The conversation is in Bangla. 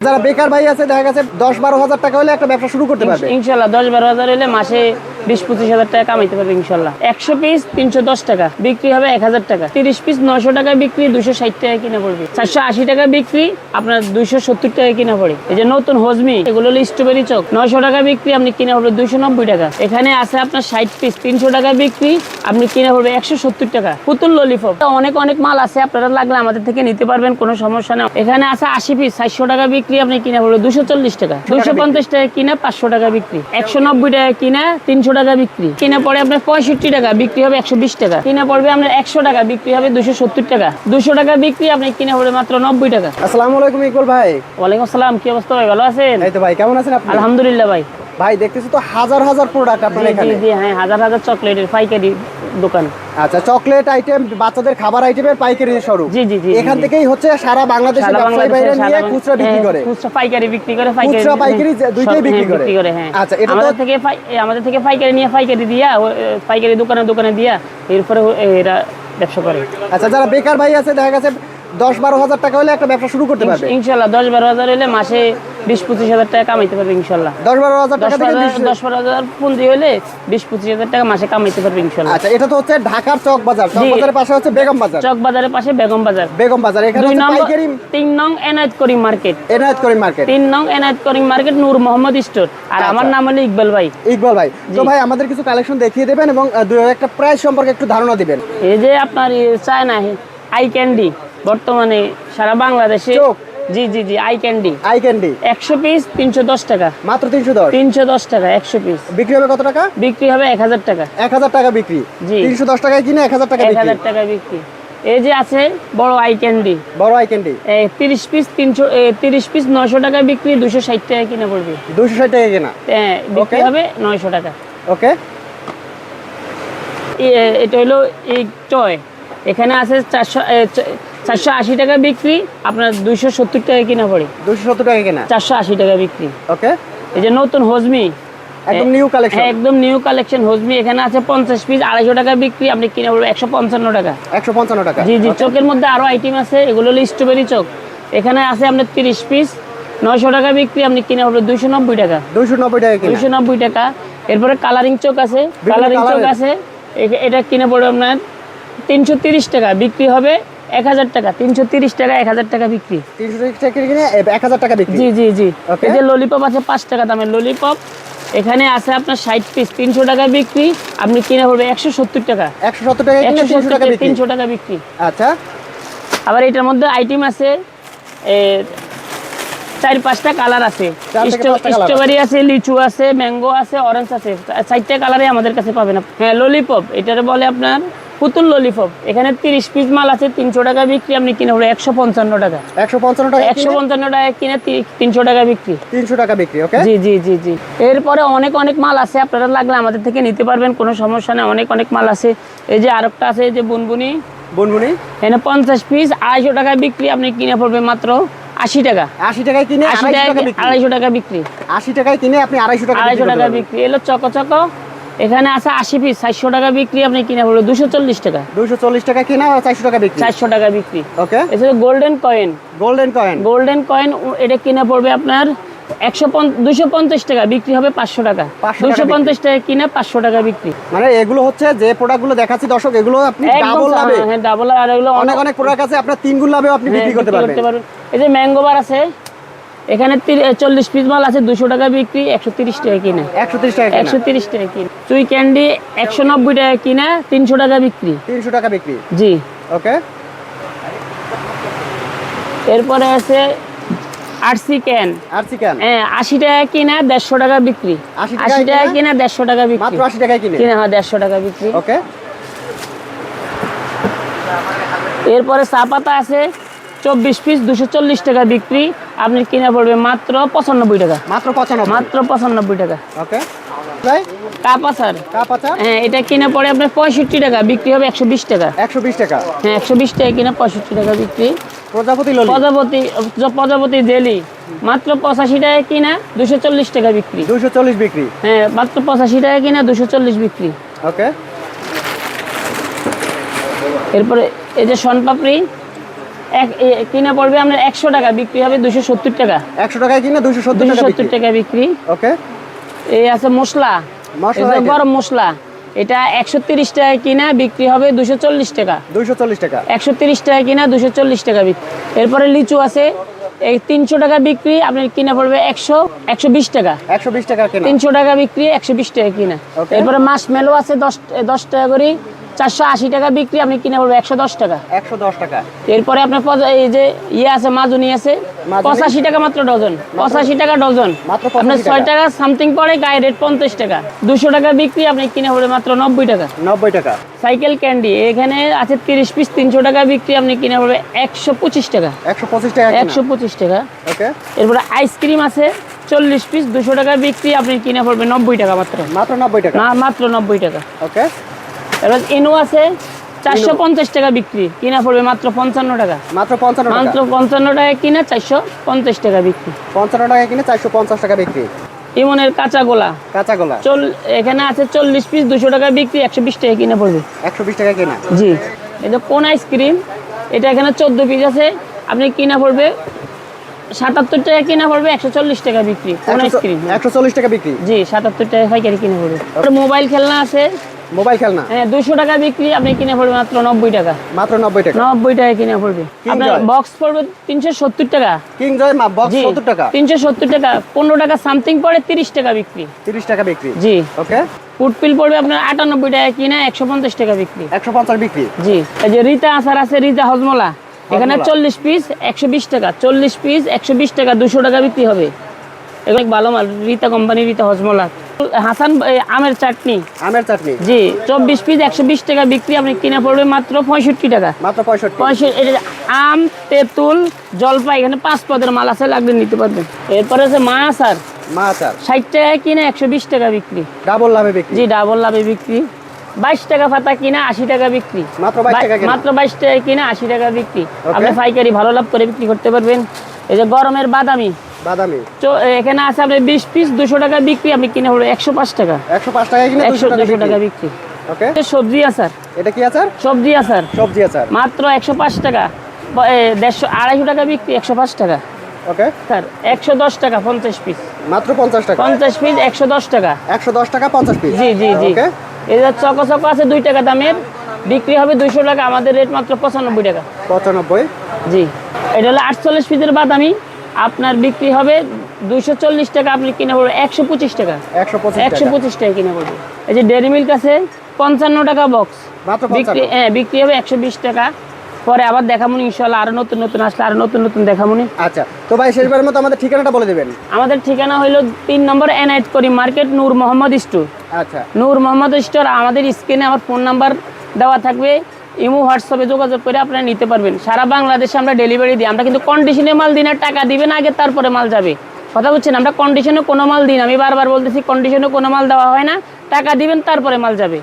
যারা বেকার ভাই আছে দেখা গেছে দশ বারো হাজার টাকা হলে একটা ব্যবসা শুরু করতে পারবে। ইনশাল্লাহ দশ বারো হাজার হলে মাসে বিশ পঁচিশ হাজার টাকা কামাইতে পারবে ইনশাল্লাহ। একশো পিস তিনশো দশ টাকা বিক্রি হবে এক হাজার টাকা। তিরিশ পিস নশো টাকা বিক্রি দুশো ষাট টাকা কিনা পড়বে। চারশো আশি টাকা বিক্রি আপনার দুশো সত্তর টাকা কিনা পড়ে। এই যে নতুন হজমি এগুলো হলো স্ট্রবেরি চক। নশো টাকা বিক্রি আপনি কিনা পড়বে দুশো নব্বই টাকা। এখানে আছে আপনার ষাট পিস তিনশো টাকা বিক্রি আপনি কিনা পড়বে একশো সত্তর টাকা। পুতুল ললিপপ অনেক অনেক মাল আছে আপনারা লাগলে আমাদের থেকে নিতে পারবেন কোনো সমস্যা নেই। এখানে আছে আশি পিস চারশো টাকা বিক্রি আপনি কিনা পড়বে দুশো চল্লিশ টাকা। দুশো পঞ্চাশ টাকা কিনা পাঁচশো টাকা বিক্রি। একশো নব্বই টাকা কিনা তিনশো টাকা বিক্রি। কিনা পরে আপনার পঁয়ষট্টি টাকা বিক্রি হবে একশো বিশ টাকা। কিনা পড়বে আপনার একশো টাকা বিক্রি হবে দুশো সত্তর টাকা। দুশো টাকা বিক্রি আপনি কিনা পড়বে মাত্র নব্বই টাকা। আসসালামু আলাইকুম ইকবল ভাই। ওয়ালাইকুম আসসালাম কি অবস্থা ভাই ভালো আছেন? এই তো ভাই কেমন আছেন আপনি? আলহামদুলিল্লাহ ভাই। ভাই দেখতেছি তো হাজার হাজার প্রোডাক্ট আপনার এখানে। জি হ্যাঁ হাজার হাজার চকলেটের পাইকারি দোকান। আচ্ছা চকলেট আইটেম বাচ্চাদের খাবার আইটেমের পাইকারি স্বরূপ। জি জি জি এখান থেকেই হচ্ছে সারা বাংলাদেশে ব্যবসায়ী বাইরে নিয়ে খুচরা বিক্রি হ্যাঁ, করে। খুচরা পাইকারি বিক্রি করে খুচরা পাইকারি দুইটাই বিক্রি করে? বিক্রি করে। হ্যাঁ। আচ্ছা, এটা আমাদের থেকে আমাদের থেকে পাইকারি নিয়ে পাইকারি দিয়া পাইকারি দোকানে দোকানে দিয়া এরপরে এরা ব্যবসা করে। আচ্ছা যারা বেকার ভাই আছে দেখা গেছে দশ বারো হাজার টাকা হলে একটা ব্যবসা শুরু করতে পারবে। ইনশাল্লাহ দশ বারো হাজার হলে মাসে বিশ পঁচিশ হাজার টাকা কামাইতে পারবে ইনশাল্লাহ। দশ বারো হাজার টাকা দশ বারো হাজার পুঁজি হলে বিশ পঁচিশ হাজার টাকা মাসে কামাইতে পারবে ইনশাল্লাহ। আচ্ছা এটা তো হচ্ছে ঢাকার চক বাজার। চক বাজারের পাশে হচ্ছে বেগম বাজার। চক বাজারের পাশে বেগম বাজার। বেগম বাজার এখানে দুই নম্বর তিন নং এনায়ত করিম মার্কেট। এনায়েত করিম মার্কেট। তিন নং এনায়ত করিম মার্কেট নূর মোহাম্মদ স্টোর। আর আমার আচ্ছা। নাম হলো ইকবাল ভাই। ইকবাল ভাই তো ভাই আমাদের কিছু কালেকশন দেখিয়ে দেবেন এবং দুই একটা প্রাইস সম্পর্কে একটু ধারণা দিবেন। এই যে আপনার চায়না আই ক্যান্ডি। বর্তমানে সারা বাংলাদেশে G G G eye candy eye candy একশো পিস তিনশো দশ টাকা। মাত্র তিনশো দশ? তিনশো দশ টাকা একশো পিস বিক্রি হবে কত টাকা? বিক্রি হবে এক হাজার টাকা। এক হাজার টাকা বিক্রি। জি। তিনশো দশ টাকায় কিনে এক হাজার টাকা এক বিক্রি। হাজার টাকা বিক্রি। এই যে আছে বড় আই ক্যান্ডি বড় আই ক্যান্ডি তিরিশ পিস তিনশো তিরিশ পিস নয়শো টাকা বিক্রি দুশো ষাট টাকা কিনে পড়বে দুশো ষাট টাকা কিনা। হ্যাঁ, বিক্রি হবে নয়শো টাকা। ওকে এটা হলো এই টয় এখানে আছে চারশো চারশো আশি টাকা বিক্রি আপনার দুইশো সত্তর টাকা কিনা পড়ে। দুশো সত্তর টাকা কেনা? চারশো আশি টাকা বিক্রি। ওকে এই যে নতুন হজমি একদম নিউ কালেকশন একদম নিউ কালেকশন হজমি এখানে আছে পঞ্চাশ পিস আড়াইশো টাকা বিক্রি আপনি কিনে পড়বে একশো পঞ্চান্ন টাকা। একশো পঞ্চান্ন টাকা। জি জি চোখের মধ্যে আরও আইটেম আছে এগুলো হলো স্ট্রবেরি চোখ। এখানে আছে আপনার তিরিশ পিস নয়শো টাকা বিক্রি আপনি কিনে পড়বে দুইশো নব্বই টাকা। দুশো নব্বই টাকা দুইশো নব্বই টাকা। এরপরে কালারিং চোখ আছে কালারিং চোখ আছে এটা কিনে পড়বে আপনার তিনশো তিরিশ টাকা। বিক্রি হবে এক হাজার টাকা তিনশো তিরিশ টাকা এক হাজার টাকা বিক্রি। তিনশো টাকা কিনে এক হাজার টাকা বিক্রি? জি জি জি। এই যে ললিপপ আছে পাঁচ টাকা দামের ললিপপ এখানে আছে আপনার ষাট পিস তিনশো টাকা বিক্রি। আপনি কিনে পড়বে একশো সত্তর টাকা। একশো সত্তর টাকা একশো সত্তর টাকা তিনশো টাকা বিক্রি। আচ্ছা। আবার এটার মধ্যে আইটেম আছে চার পাঁচটা কালার আছে। স্ট্রবেরি আছে। লিচু আছে ম্যাঙ্গো আছে অরেঞ্জ আছে। চারটে কালারে আমাদের কাছে পাবেন। হ্যাঁ ললিপপ এটারে বলে আপনার পুতুল ললিপপ। এখানে তিরিশ পিস মাল আছে তিনশো টাকা বিক্রি আপনি কিনে পড়বে একশো পঞ্চান্ন টাকা। একশো পঞ্চান্ন টাকা একশো পঞ্চান্ন টাকা কিনে তিনশো টাকা বিক্রি। তিনশো টাকা বিক্রি ওকে? জি জি জি জি। এরপরে অনেক অনেক মাল আছে আপনারা লাগলে আমাদের থেকে নিতে পারবেন কোনো সমস্যা নেই অনেক অনেক মাল আছে। এই যে আরেকটা আছে এই যে বুনবুনি। বুনবুনি? এখানে পঞ্চাশ পিস আড়াইশো টাকা বিক্রি আপনি কিনে পড়বে মাত্র আশি টাকা। আশি টাকায় কিনে আশি আড়াইশো টাকা টাকা বিক্রি? আড়াইশো টাকা বিক্রি। আশি টাকায় কিনে আপনি আড়াইশো টাকা আড়াইশো টাকা বিক্রি এলো চকো চকো এখানে আছে আশি পিস চারশো টাকা বিক্রি আপনি কিনে পড়বে দুশো চল্লিশ টাকা। দুশো চল্লিশ টাকা কিনা চারশো টাকা বিক্রি? চারশো টাকা বিক্রি। ওকে। এছাড়া golden coin. Golden coin. Golden coin এটা কিনে পড়বে আপনার একশো দুশো পঞ্চাশ টাকা বিক্রি হবে পাঁচশো টাকা। 500 টাকা দুশো পঞ্চাশ টাকা কিনে পাঁচশো টাকা বিক্রি। মানে এগুলো হচ্ছে যে প্রোডাক্টগুলো দেখাচ্ছি দর্শক এগুলো আপনি ডাবল লাভে। হ্যাঁ ডাবল আর এগুলো অনেক অনেক প্রোডাক্ট আছে আপনার তিন গুণ লাভেও আপনি হ্যাঁ, বিক্রি করতে পারবেন। এই যে ম্যাঙ্গো বার আছে এখানে চল্লিশ পিস মাল আছে দুশো টাকা বিক্রি একশো তিরিশ টাকা কিনে। একশো তিরিশ টাকা একশো তিরিশ টাকা কিনে। চুই ক্যান্ডি একশো নব্বই টাকা কিনে তিনশো টাকা বিক্রি। তিনশো টাকা বিক্রি। জি। ওকে। এরপরে আছে আরসি ক্যান। আর চিকেন হ্যাঁ আশি টাকা কিনে দেড়শো টাকা বিক্রি। আশি টাকা কিনে? দেড়শো টাকা বিক্রি। মাত্র আশি টাকায় কিনে? কিনে হয় দেড়শো টাকা বিক্রি। ওকে। এরপরে চা পাতা আছে চব্বিশ পিস দুশো চল্লিশ টাকা বিক্রি। আপনি কিনে পড়বে মাত্র পঁচানব্বই টাকা। মাত্র পঁচানব্বই। মাত্র পঁচানব্বই টাকা। ওকে। হ্যাঁ এটা কিনে পড়ে আপনার পঁয়ষট্টি টাকা বিক্রি হবে একশো বিশ টাকা। একশো বিশ টাকা। হ্যাঁ একশো বিশ টাকা কিনে পঁয়ষট্টি টাকা বিক্রি। প্রজাপতি ললি। প্রজাপতি প্রজাপতি জেলি মাত্র পঁচাশি টাকা কিনা দুশো চল্লিশ টাকা বিক্রি। দুশো চল্লিশ বিক্রি। হ্যাঁ মাত্র পঁচাশি টাকা কিনা দুশো চল্লিশ বিক্রি। ওকে। এরপরে এই যে সনপাপড়ি কিনা পড়বে আপনার একশো টাকা বিক্রি হবে দুশো সত্তর টাকা। একশো টাকায় কিনে দুশো সত্তর দুশো সত্তর টাকা বিক্রি। ওকে। এই আছে মশলা। মশলা গরম মশলা এটা একশো তিরিশ টাকা কিনা বিক্রি হবে দুশো চল্লিশ টাকা। দুইশো চল্লিশ টাকা। একশো তিরিশ টাকা কিনা দুশো চল্লিশ টাকা বিক্রি। এরপরে লিচু আছে এই তিনশো টাকা বিক্রি আপনার কিনা পড়বে একশো একশো বিশ টাকা। একশো বিশ টাকা তিনশো টাকা বিক্রি একশো বিশ টাকা কিনা। এরপরে মাস মেলো আছে দশ দশ টাকা করে। চারশো আশি টাকা বিক্রি আপনি কিনা পড়বে একশো দশ টাকা। একশো দশ টাকা। এরপরে আপনার এই যে ইয়ে আছে মাজুনি আছে পঁচাশি টাকা মাত্র ডজন পঁচাশি টাকা ডজন। আপনার ছয় টাকা। সামথিং পড়ে গায়ে রেট পঞ্চাশ টাকা। দুশো টাকা বিক্রি আপনি কিনে পড়বে মাত্র নব্বই টাকা। নব্বই টাকা। সাইকেল ক্যান্ডি এখানে আছে তিরিশ পিস তিনশো টাকা বিক্রি আপনি কিনে পড়বে একশো পঁচিশ টাকা। একশো পঁচিশ টাকা একশো পঁচিশ টাকা। এরপরে আইসক্রিম আছে চল্লিশ পিস দুশো টাকা বিক্রি আপনি কিনে পড়বে নব্বই টাকা মাত্র। মাত্র নব্বই টাকা। মাত্র নব্বই টাকা। ওকে। এবার আছে চারশো পঞ্চাশ টাকা বিক্রি। কিনা পড়বে মাত্র পঞ্চান্ন টাকা। মাত্র পঞ্চান্ন মাত্র পঞ্চান্ন টাকা কিনা চারশো পঞ্চাশ টাকা বিক্রি। পঞ্চান্ন টাকা কিনে চারশো পঞ্চাশ টাকা বিক্রি। ইমনের কাঁচা গোলা। কাঁচা গোলা। চল এখানে আছে চল্লিশ পিস দুশো টাকা বিক্রি একশো বিশ টাকা কিনে পড়বে। একশো বিশ টাকা কেনা। জি। এটা কোন আইসক্রিম? এটা এখানে চোদ্দ পিস আছে। আপনি কিনা পড়বে সাতাত্তর টাকা কিনা পড়বে একশো চল্লিশ টাকা বিক্রি। কোন আইসক্রিম? একশো চল্লিশ টাকা বিক্রি। জি সাতাত্তর টাকা পাইকারি কিনে পড়বে। মোবাইল খেলনা আছে। মোবাইল খেলনা হ্যাঁ দুশো টাকা বিক্রি আপনি কিনে পড়বে মাত্র নব্বই টাকা। মাত্র নব্বই টাকা? নব্বই টাকা কিনে পড়বে। আপনার বক্স পড়বে তিনশো সত্তর টাকা। কিং জয় মা বক্স জি সত্তর টাকা? তিনশো সত্তর টাকা পনেরো টাকা সামথিং পড়ে তিরিশ টাকা বিক্রি। তিরিশ টাকা বিক্রি? জি। ওকে ফুটপিল পড়বে আপনার আটানব্বই টাকা কিনা একশো পঞ্চাশ টাকা বিক্রি। একশো পঞ্চাশ বিক্রি? জি। এই যে রিতা আসার আছে রিতা হজমলা। এখানে হজমলা। চল্লিশ পিস একশো বিশ টাকা। চল্লিশ পিস একশো বিশ টাকা দুশো টাকা বিক্রি হবে। এগুলো ভালো মাল রিতা কোম্পানি রিতা হজমলা। হাসান আমের চাটনি। আমের চাটনি? জি চব্বিশ পিস একশো বিশ টাকা বিক্রি। আপনি কিনা পড়বে মাত্র পঁয়ষট্টি টাকা। মাত্র পঁয়ষট্টি। পঁয়ষট্টি আম তেঁতুল জলপাই এখানে পাঁচ পদের মাল আছে লাগলে নিতে পারবেন। এরপরে আছে মা আচার। মা আচার। ষাট টাকা কিনে একশো বিশ টাকা বিক্রি। ডাবল লাভে বিক্রি। জি ডাবল লাভে বিক্রি। বাইশ টাকা পাতা কিনা আশি টাকা বিক্রি। মাত্র 22 টাকা বাই- কিনা। মাত্র বাইশ টাকা কিনা আশি টাকা বিক্রি। আপনি পাইকারি ভালো লাভ করে বিক্রি করতে পারবেন। এই যে গরমের বাদামি। বাদামি। এখানে আছে আপনি বিশ পিস দুশো টাকা বিক্রি আপনি কিনে হলো একশো পাঁচ টাকা। একশো পাঁচ টাকা কিনে একশো দুশো টাকা বিক্রি। ওকে। সবজি আচার। এটা কি আচার? সবজি আচার। সবজি আচার। মাত্র একশো পাঁচ টাকা। টাকা বিক্রি একশো পাঁচ টাকা। ওকে। স্যার টাকা পঞ্চাশ পিস মাত্র পঞ্চাশ টাকা। পঞ্চাশ পিস একশো দশ টাকা। একশো দশ টাকা পঞ্চাশ পিস জি জি জি। ওকে। এদের চকো চকো আছে দুই টাকা দামের। বিক্রি হবে দুইশো টাকা আমাদের রেট মাত্র পঁচানব্বই টাকা। পঁচানব্বই। জি। এটা হলো আটচল্লিশ পিসের বাদামি। আপনার বিক্রি হবে দুইশো চল্লিশ টাকা আপনি কিনে পড়বে একশো পঁচিশ টাকা। একশো পঁচিশ টাকা। কিনে পড়বে এই যে ডেয়ারি মিল্ক আছে পঞ্চান্ন টাকা বক্স। বিক্রি হ্যাঁ বিক্রি হবে একশো বিশ টাকা। পরে আবার দেখামুনি ইনশাল্লাহ আরও নতুন নতুন আসলে আরও নতুন নতুন দেখামুনি। আচ্ছা তো ভাই শেষবারের মতো আমাদের ঠিকানাটা বলে দেবেন। আমাদের ঠিকানা হইল তিন নম্বর এন এনআইট করি মার্কেট নূর মোহাম্মদ স্টোর। আচ্ছা। নূর মোহাম্মদ স্টোর আমাদের স্ক্রিনে আমার ফোন নাম্বার দেওয়া থাকবে। ইমো, হোয়াটসঅ্যাপে যোগাযোগ করে আপনারা নিতে পারবেন। সারা বাংলাদেশে আমরা ডেলিভারি দিই। আমরা কিন্তু কন্ডিশনে মাল দিনের টাকা দিবেন আগে তারপরে মাল যাবে। কথা বলছেন আমরা কন্ডিশনে কোনো মাল দিই আমি বারবার বলতেছি কন্ডিশনে কোনো মাল দেওয়া হয় না। টাকা দিবেন, তারপরে মাল যাবে।